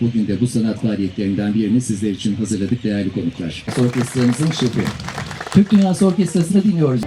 bugün de bu sanat faaliyetlerinden birini sizler için hazırladık değerli konuklar. Orkestramızın şefi. Türk Dünyası Orkestrası'nı dinliyoruz.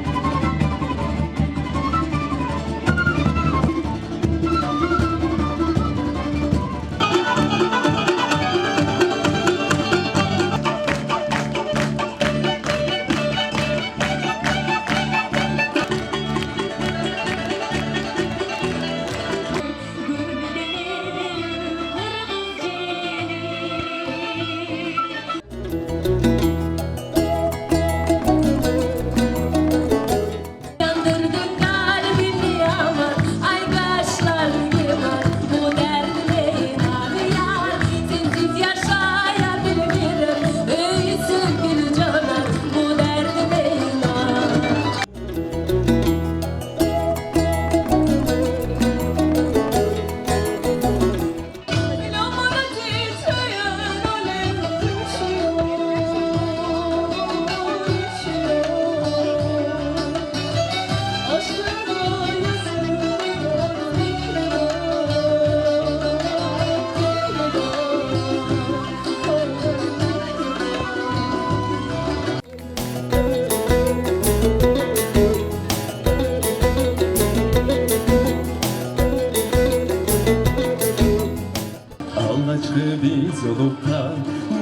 Anlaştı biz yoluktan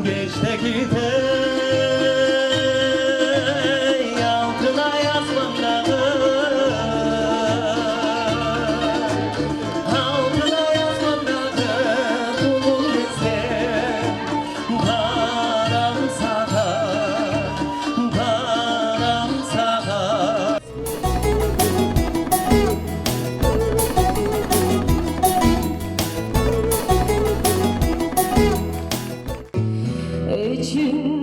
geçte gide. Altına 心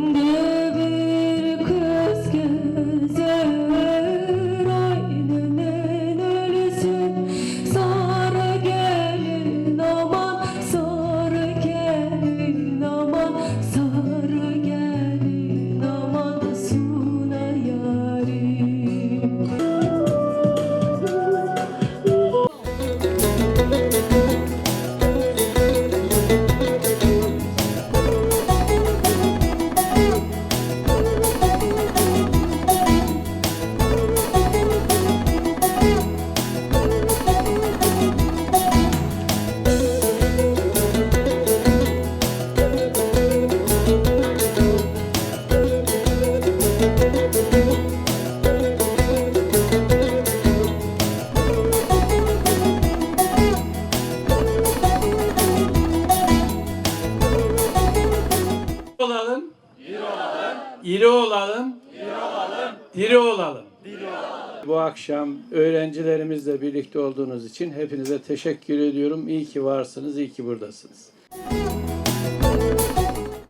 İri olalım. Diri olalım. Bu akşam öğrencilerimizle birlikte olduğunuz için hepinize teşekkür ediyorum. İyi ki varsınız, iyi ki buradasınız.